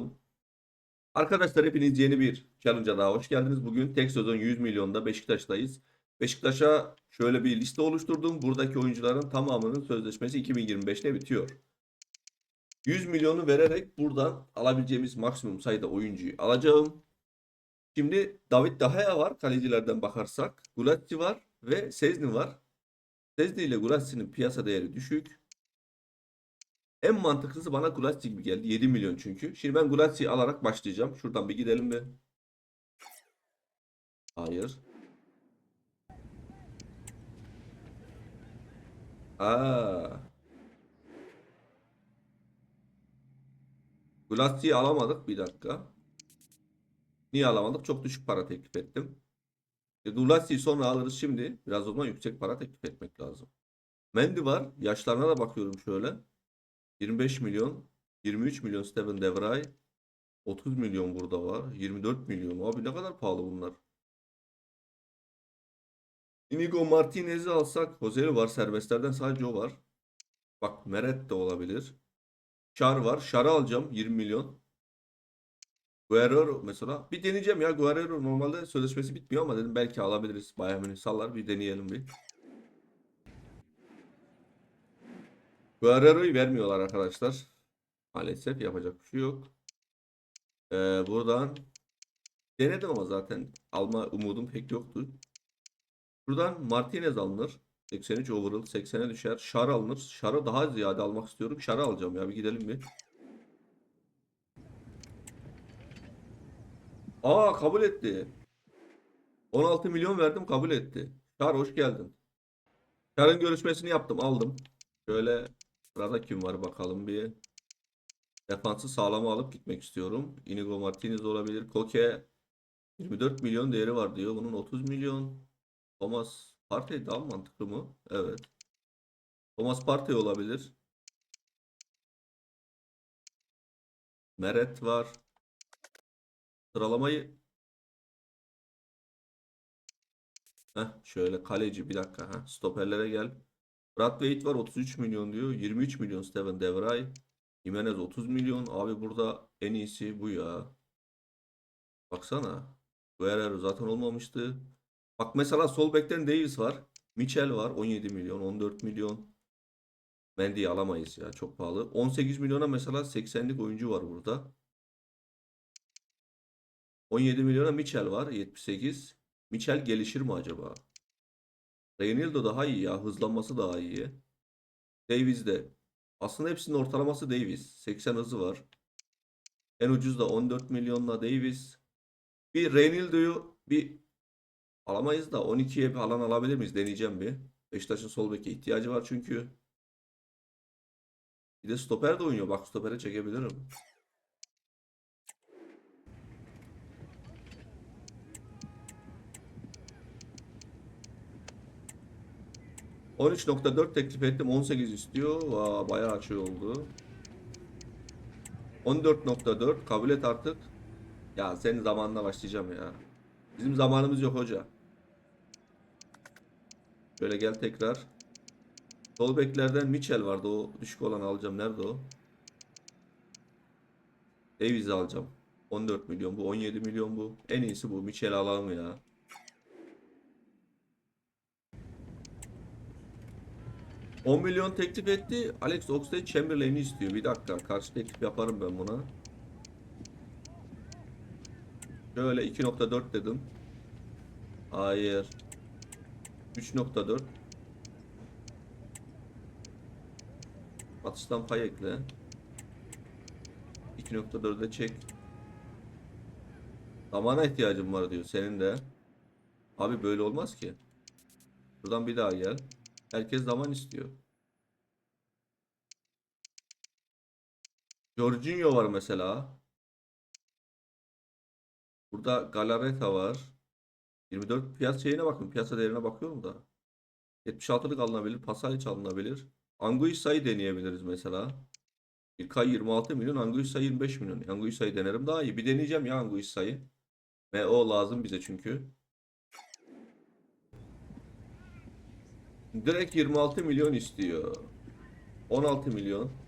milyon. Arkadaşlar hepiniz yeni bir challenge'a daha hoş geldiniz. Bugün tek sezon 100 milyonda Beşiktaş'tayız. Beşiktaş'a şöyle bir liste oluşturdum. Buradaki oyuncuların tamamının sözleşmesi 2025'te bitiyor. 100 milyonu vererek buradan alabileceğimiz maksimum sayıda oyuncuyu alacağım. Şimdi David Dahaya var kalecilerden bakarsak. Gulatti var ve Sezni var. Sezni ile Gulatti'nin piyasa değeri düşük. En mantıklısı bana Gulatti gibi geldi. 7 milyon çünkü. Şimdi ben Gulatti'yi alarak başlayacağım. Şuradan bir gidelim bir. Hayır. Aa. Gulatti'yi alamadık. Bir dakika. Niye alamadık? Çok düşük para teklif ettim. E, Gulatti'yi sonra alırız şimdi. Biraz o zaman yüksek para teklif etmek lazım. Mendy var. Yaşlarına da bakıyorum şöyle. 25 milyon. 23 milyon Steven De Vrij. 30 milyon burada var. 24 milyon. Abi ne kadar pahalı bunlar. Inigo Martinez'i alsak. Joselu var. Serbestlerden sadece o var. Bak Meret de olabilir. Şar var. Şar'ı alacağım. 20 milyon. Guerrero mesela. Bir deneyeceğim ya. Guerrero normalde sözleşmesi bitmiyor ama dedim belki alabiliriz. Bayern Münih sallar. Bir deneyelim bir. Guerrero'yu vermiyorlar arkadaşlar. Maalesef yapacak bir şey yok. Ee, buradan denedim ama zaten alma umudum pek yoktu. Buradan Martinez alınır. 83 overall 80'e düşer. Şar alınır. Şar'ı daha ziyade almak istiyorum. Şar'ı alacağım ya bir gidelim bir. Aa kabul etti. 16 milyon verdim kabul etti. Şar hoş geldin. Şar'ın görüşmesini yaptım aldım. Şöyle sırada kim var bakalım bir. Defansı sağlama alıp gitmek istiyorum. Inigo Martinez olabilir. Koke 24 milyon değeri var diyor. Bunun 30 milyon. Thomas Partey daha mantıklı mı? Evet. Thomas Partey olabilir. Meret var. Sıralamayı Heh, şöyle kaleci bir dakika. Heh, stoperlere gel. Brad Wade var 33 milyon diyor. 23 milyon Steven De Vrij. Jimenez 30 milyon. Abi burada en iyisi bu ya. Baksana. Guerrero zaten olmamıştı. Bak mesela sol bekten Davis var. Mitchell var 17 milyon 14 milyon. Mendy'yi alamayız ya çok pahalı. 18 milyona mesela 80'lik oyuncu var burada. 17 milyona Mitchell var 78. Mitchell gelişir mi acaba? Reynildo daha iyi ya. Hızlanması daha iyi. Davies de. Aslında hepsinin ortalaması Davies. 80 hızı var. En ucuz da 14 milyonla Davies. Bir Reynildo'yu bir alamayız da 12'ye bir alan alabilir miyiz? Deneyeceğim bir. Beşiktaş'ın sol beke ihtiyacı var çünkü. Bir de stoper de oynuyor. Bak stopere çekebilirim. ...13.4 teklif ettim. 18 istiyor. Vaa, bayağı açı oldu. 14.4 kabul et artık. Ya senin zamanına başlayacağım ya. Bizim zamanımız yok hoca. Şöyle gel tekrar. Sol beklerden Mitchell vardı. O düşük olan alacağım. Nerede o? Davies'i alacağım. 14 milyon bu. 17 milyon bu. En iyisi bu. Mitchell alalım ya. ...10 milyon teklif etti. Alex Oxlade Chamberlain'i istiyor. Bir dakika. Karşı teklif yaparım ben buna. Şöyle 2.4 dedim. Hayır. 3.4 Atıştan pay ekle. 2.4'e çek. Zamana ihtiyacım var diyor senin de. Abi böyle olmaz ki. Buradan bir daha gel. Herkes zaman istiyor. Jorginho var mesela. Burada Galareta var. 24 piyasa şeyine bakın. Piyasa değerine bakıyorum da. 76'lık alınabilir. Pasalic alınabilir. Anguissa'yı deneyebiliriz mesela. İlkay 26 milyon. Anguissa 25 milyon. Anguissa'yı denerim daha iyi. Bir deneyeceğim ya Anguissa'yı. Ve o lazım bize çünkü. Direkt 26 milyon istiyor. 16 milyon.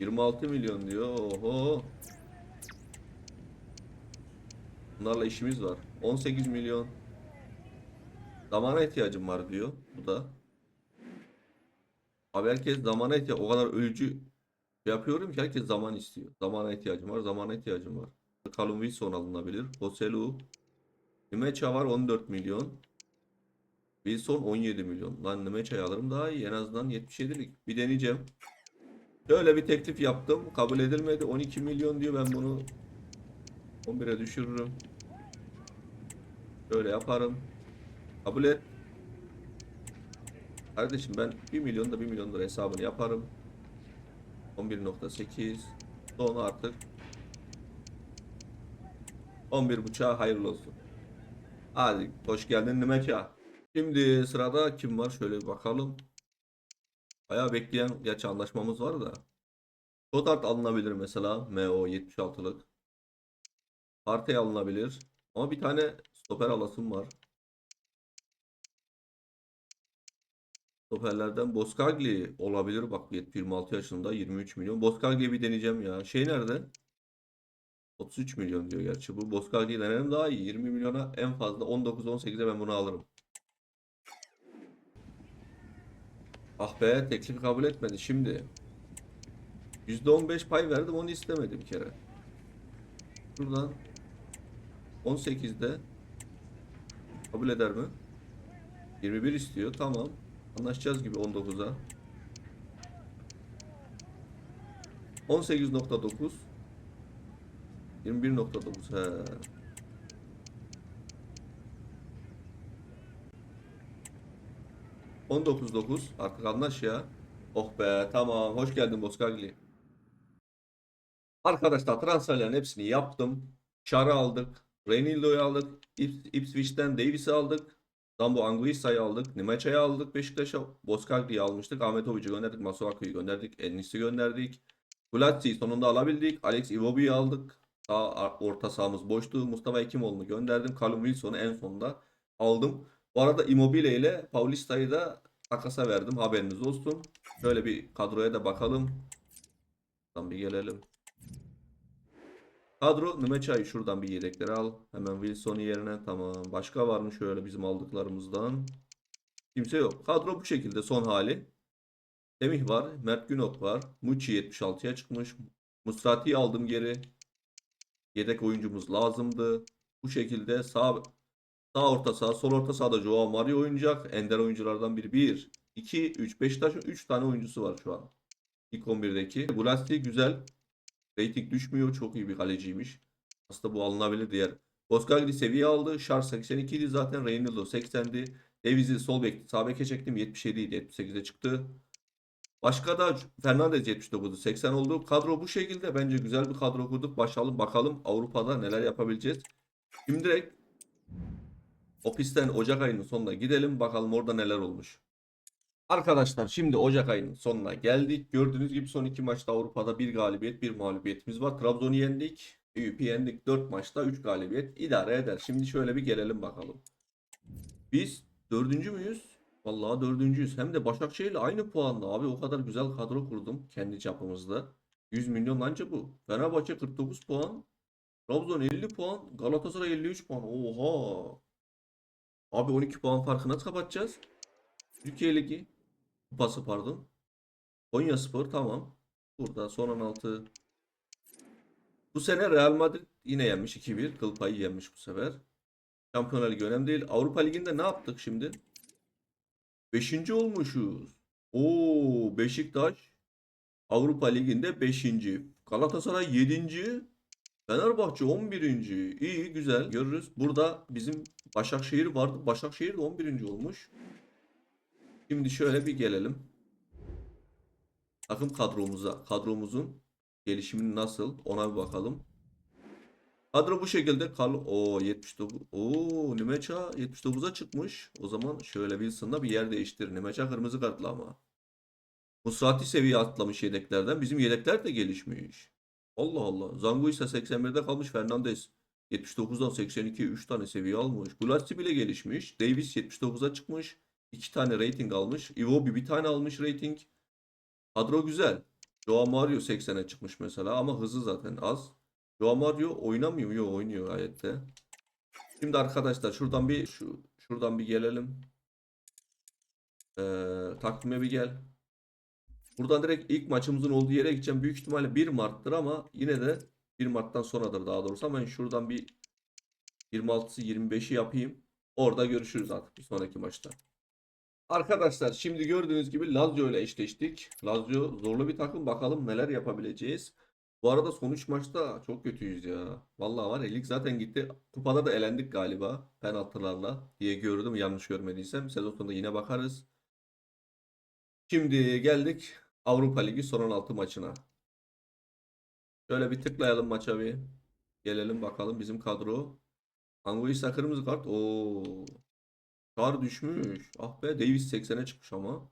26 milyon diyor. Oho. Bunlarla işimiz var. 18 milyon. Zamana ihtiyacım var diyor. Bu da. Abi herkes zamana ihtiyaç. O kadar ölücü şey yapıyorum ki herkes zaman istiyor. Zamana ihtiyacım var. Zamana ihtiyacım var. Callum Wilson alınabilir. Joselu. Nimecha var 14 milyon. Wilson 17 milyon. Lan Nimecha'yı alırım daha iyi. En azından 77'lik. Bir deneyeceğim. Şöyle bir teklif yaptım. Kabul edilmedi. 12 milyon diyor. Ben bunu 11'e düşürürüm. Şöyle yaparım. Kabul et. Kardeşim ben 1 milyon da 1 milyon lira hesabını yaparım. 11.8 Sonra artık 11 buçuğa hayırlı olsun. Hadi hoş geldin Nimecha. Şimdi sırada kim var? Şöyle bir bakalım. Bayağı bekleyen gerçi anlaşmamız var da. Stoddard alınabilir mesela. MO 76'lık. Partey alınabilir. Ama bir tane stoper alasım var. Stoperlerden Boskagli olabilir. Bak 26 yaşında 23 milyon. Boskagli'yi bir deneyeceğim ya. Şey nerede? 33 milyon diyor gerçi. Bu Boskagli'yi denerim daha iyi. 20 milyona en fazla 19-18'e ben bunu alırım. Ah be teklifi kabul etmedi. Şimdi %15 pay verdim onu istemedi bir kere. Şuradan 18'de kabul eder mi? 21 istiyor. Tamam. Anlaşacağız gibi 19'a. 18.9 21.9 he. ...19.9 artık anlaş ya. Oh be tamam hoş geldin Boskagli. Arkadaşlar transferlerin hepsini yaptım. Şar'ı aldık. Reynildo'yu aldık. Ips- Ipswich'ten Davis'i aldık. Zambo Anguissa'yı aldık. Nimecha'yı aldık Beşiktaş'a. Boskagli'yi almıştık. Ahmet Oviç'i gönderdik. Masuaku'yu gönderdik. Enis'i gönderdik. Gulatsi'yi sonunda alabildik. Alex Iwobi'yi aldık. Sağ orta sahamız boştu. Mustafa Ekimoğlu'nu gönderdim. Callum Wilson'u en sonunda aldım. Bu arada Immobile ile Paulista'yı da takasa verdim. Haberiniz olsun. Şöyle bir kadroya da bakalım. Şuradan bir gelelim. Kadro Nimecha'yı şuradan bir yedekleri al. Hemen Wilson'u yerine tamam. Başka var mı şöyle bizim aldıklarımızdan? Kimse yok. Kadro bu şekilde son hali. Semih var. Mert Günok var. Muçi 76'ya çıkmış. Musrati'yi aldım geri. Yedek oyuncumuz lazımdı. Bu şekilde sağ sağ orta saha, sol orta sahada Joao Mario oynayacak. Ender oyunculardan biri. 1, 2, 3. Beşiktaş'ın 3 tane oyuncusu var şu an. İlk 11'deki. Gulasti güzel. Rating düşmüyor. Çok iyi bir kaleciymiş. Aslında bu alınabilir diğer. Boskagli seviye aldı. Şar 82 idi zaten. Reynolds 80'di. Davies'i sol bek, sağ beke çektim. 77 idi. 78'e çıktı. Başka da Fernandez 79'u 80 oldu. Kadro bu şekilde. Bence güzel bir kadro kurduk. Başlayalım bakalım Avrupa'da neler yapabileceğiz. Şimdi direkt o pistten Ocak ayının sonuna gidelim. Bakalım orada neler olmuş. Arkadaşlar şimdi Ocak ayının sonuna geldik. Gördüğünüz gibi son iki maçta Avrupa'da bir galibiyet bir mağlubiyetimiz var. Trabzon'u yendik. Eyüp'ü yendik. 4 maçta 3 galibiyet idare eder. Şimdi şöyle bir gelelim bakalım. Biz dördüncü müyüz? Vallahi dördüncüyüz. Hem de Başakşehir'le aynı puanla abi. O kadar güzel kadro kurdum kendi çapımızda. 100 milyon anca bu. Fenerbahçe 49 puan. Trabzon 50 puan. Galatasaray 53 puan. Oha. Abi 12 puan farkı nasıl kapatacağız? Türkiye Ligi. Kupası pardon. Konya Spor tamam. Burada son 16. Bu sene Real Madrid yine yenmiş 2-1. Kıl yenmiş bu sefer. Şampiyonlar Ligi önemli değil. Avrupa Ligi'nde ne yaptık şimdi? Beşinci olmuşuz. Oo Beşiktaş Avrupa Ligi'nde 5. Galatasaray 7. Fenerbahçe 11. İyi güzel görürüz. Burada bizim Başakşehir vardı. Başakşehir de 11. olmuş. Şimdi şöyle bir gelelim. Takım kadromuza, kadromuzun gelişimi nasıl ona bir bakalım. Kadro bu şekilde kal. O 79. Oo Nimecha 79'a çıkmış. O zaman şöyle Wilson'la bir yer değiştir. Nimecha kırmızı kartlı ama. Musrati seviye atlamış yedeklerden. Bizim yedekler de gelişmiş. Allah Allah. Zangu ise 81'de kalmış. Fernandez 79'dan 82'ye 3 tane seviye almış. Gulassi bile gelişmiş. Davis 79'a çıkmış. 2 tane rating almış. Iwobi bir tane almış rating. Kadro güzel. Joao Mario 80'e çıkmış mesela ama hızı zaten az. Joao Mario oynamıyor. Yok oynuyor gayet de. Şimdi arkadaşlar şuradan bir şu şuradan bir gelelim. Ee, takvime bir gel. Buradan direkt ilk maçımızın olduğu yere gideceğim. Büyük ihtimalle 1 Mart'tır ama yine de 1 Mart'tan sonradır daha doğrusu. Ama ben şuradan bir 26'sı 25'i yapayım. Orada görüşürüz artık bir sonraki maçta. Arkadaşlar şimdi gördüğünüz gibi Lazio ile eşleştik. Lazio zorlu bir takım. Bakalım neler yapabileceğiz. Bu arada son 3 maçta çok kötüyüz ya. Vallahi var lig zaten gitti. Kupada da elendik galiba penaltılarla diye gördüm yanlış görmediysem. Sezon sonunda yine bakarız. Şimdi geldik Avrupa Ligi son 16 maçına. Şöyle bir tıklayalım maça bir. Gelelim bakalım bizim kadro. Anguissa kırmızı kart. Oo. Çar düşmüş. Ah be Davis 80'e çıkmış ama.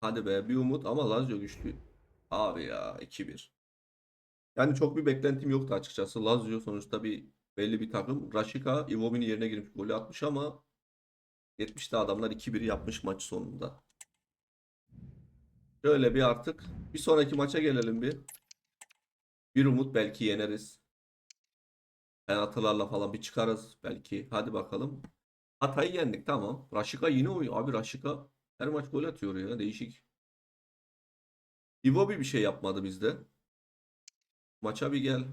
Hadi be bir umut ama Lazio güçlü. Abi ya 2-1. Yani çok bir beklentim yoktu açıkçası. Lazio sonuçta bir belli bir takım. Rashica Iwobi'nin yerine girmiş golü atmış ama 70'te adamlar 2-1 yapmış maç sonunda. Şöyle bir artık bir sonraki maça gelelim bir. Bir umut belki yeneriz. Penaltılarla falan bir çıkarız belki. Hadi bakalım. Hatay'ı yendik tamam. Rashica yine oynuyor. Abi Rashica her maç gol atıyor ya. Değişik. Iwobi bir şey yapmadı bizde. Maça bir gel.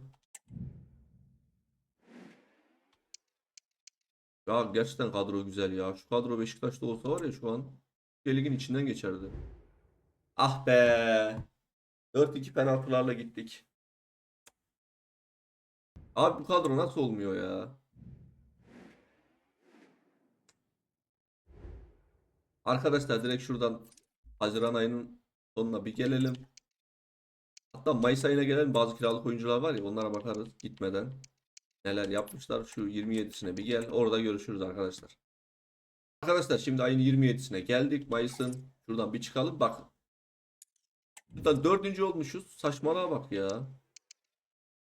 Ya gerçekten kadro güzel ya. Şu kadro Beşiktaş'ta olsa var ya şu an Lig'in içinden geçerdi. Ah be. 4-2 penaltılarla gittik. Abi bu kadro nasıl olmuyor ya? Arkadaşlar direkt şuradan Haziran ayının sonuna bir gelelim. Hatta Mayıs ayına gelen bazı kiralık oyuncular var ya onlara bakarız gitmeden. Neler yapmışlar şu 27'sine bir gel. Orada görüşürüz arkadaşlar. Arkadaşlar şimdi ayın 27'sine geldik. Mayıs'ın şuradan bir çıkalım. Bak. Buradan dördüncü olmuşuz. Saçmalığa bak ya.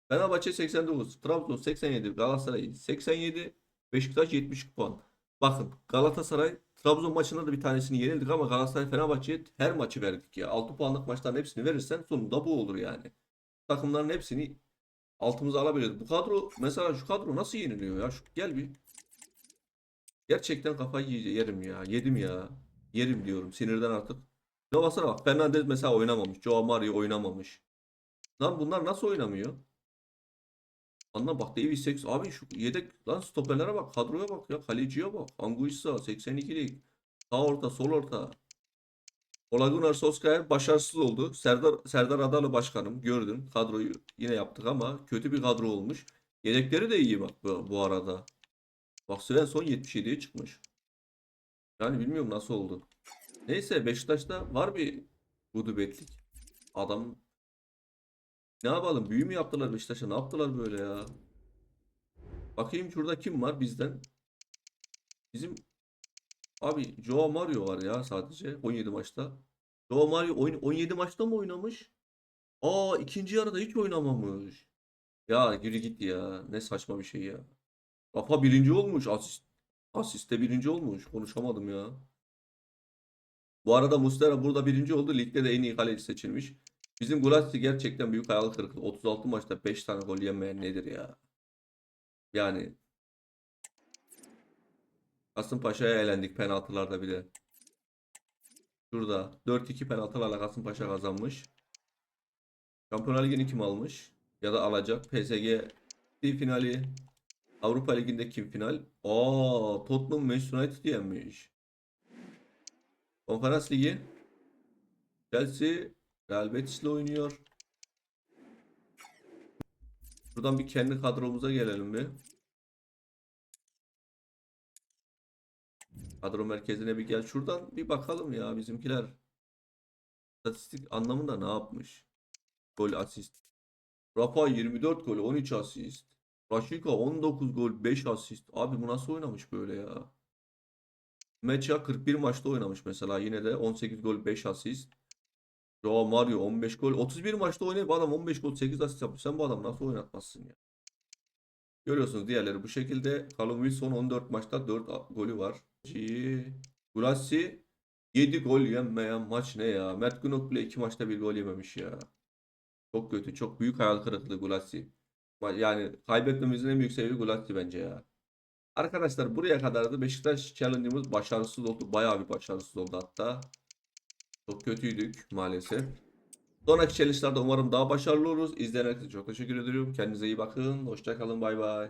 Fenerbahçe 89, Trabzon 87, Galatasaray 87, Beşiktaş 70 puan. Bakın Galatasaray Trabzon maçında da bir tanesini yenildik ama Galatasaray Fenerbahçe'ye her maçı verdik ya. 6 puanlık maçların hepsini verirsen sonunda bu olur yani. Takımların hepsini altımıza alabiliriz. Bu kadro mesela şu kadro nasıl yeniliyor ya? Şu, gel bir. Gerçekten kafayı yerim ya. Yedim ya. Yerim diyorum sinirden artık. Ne basana bak. Fernandez mesela oynamamış. Joao Mario oynamamış. Lan bunlar nasıl oynamıyor? Anla bak Davis 8 abi şu yedek lan stoperlere bak kadroya bak ya kaleciye bak Anguissa 82'lik sağ orta sol orta Ola Gunnar Solskjaer başarısız oldu Serdar Serdar Adalı başkanım gördün kadroyu yine yaptık ama kötü bir kadro olmuş yedekleri de iyi bak bu, bu arada bak Svensson 77'ye çıkmış yani bilmiyorum nasıl oldu neyse Beşiktaş'ta var bir gudubetlik adam ne yapalım? Büyü mü yaptılar Beşiktaş'a? Ne yaptılar böyle ya? Bakayım şurada kim var bizden? Bizim abi Joao Mario var ya sadece 17 maçta. Joao Mario oyun 17 maçta mı oynamış? Aa ikinci yarıda hiç oynamamış. Ya geri git ya. Ne saçma bir şey ya. Rafa birinci olmuş. Asist asiste birinci olmuş. Konuşamadım ya. Bu arada Muslera burada birinci oldu. Ligde de en iyi kaleci seçilmiş. Bizim Gulassi gerçekten büyük hayal kırıklığı. 36 maçta 5 tane gol yemeyen nedir ya? Yani Kasımpaşa'ya elendik penaltılarda bir de. Şurada 4-2 penaltılarla Kasımpaşa kazanmış. Şampiyonlar Ligi'ni kim almış? Ya da alacak. PSG finali. Avrupa Ligi'nde kim final? Aa, Tottenham Manchester United yenmiş. Konferans Ligi. Chelsea Real Betis'le oynuyor. Buradan bir kendi kadromuza gelelim bir. Kadro merkezine bir gel. Şuradan bir bakalım ya bizimkiler. Statistik anlamında ne yapmış? Gol asist. Rafa 24 gol 13 asist. Rashica 19 gol 5 asist. Abi bu nasıl oynamış böyle ya? Meça 41 maçta oynamış mesela. Yine de 18 gol 5 asist. Joao Mario 15 gol. 31 maçta oynayıp adam 15 gol 8 asist yapmış. Sen bu adam nasıl oynatmazsın ya? Görüyorsunuz diğerleri bu şekilde. Callum Wilson 14 maçta 4 a- golü var. Gulassi 7 gol yemeyen maç ne ya? Mert Günok bile 2 maçta bir gol yememiş ya. Çok kötü. Çok büyük hayal kırıklığı Gulassi. Yani kaybetmemizin en büyük sebebi Gulassi bence ya. Arkadaşlar buraya kadardı. Beşiktaş challenge'ımız başarısız oldu. Bayağı bir başarısız oldu hatta. Çok kötüydük maalesef. Sonraki challenge'larda umarım daha başarılı oluruz. İzleyen herkese çok teşekkür ediyorum. Kendinize iyi bakın. Hoşça kalın. Bay bay.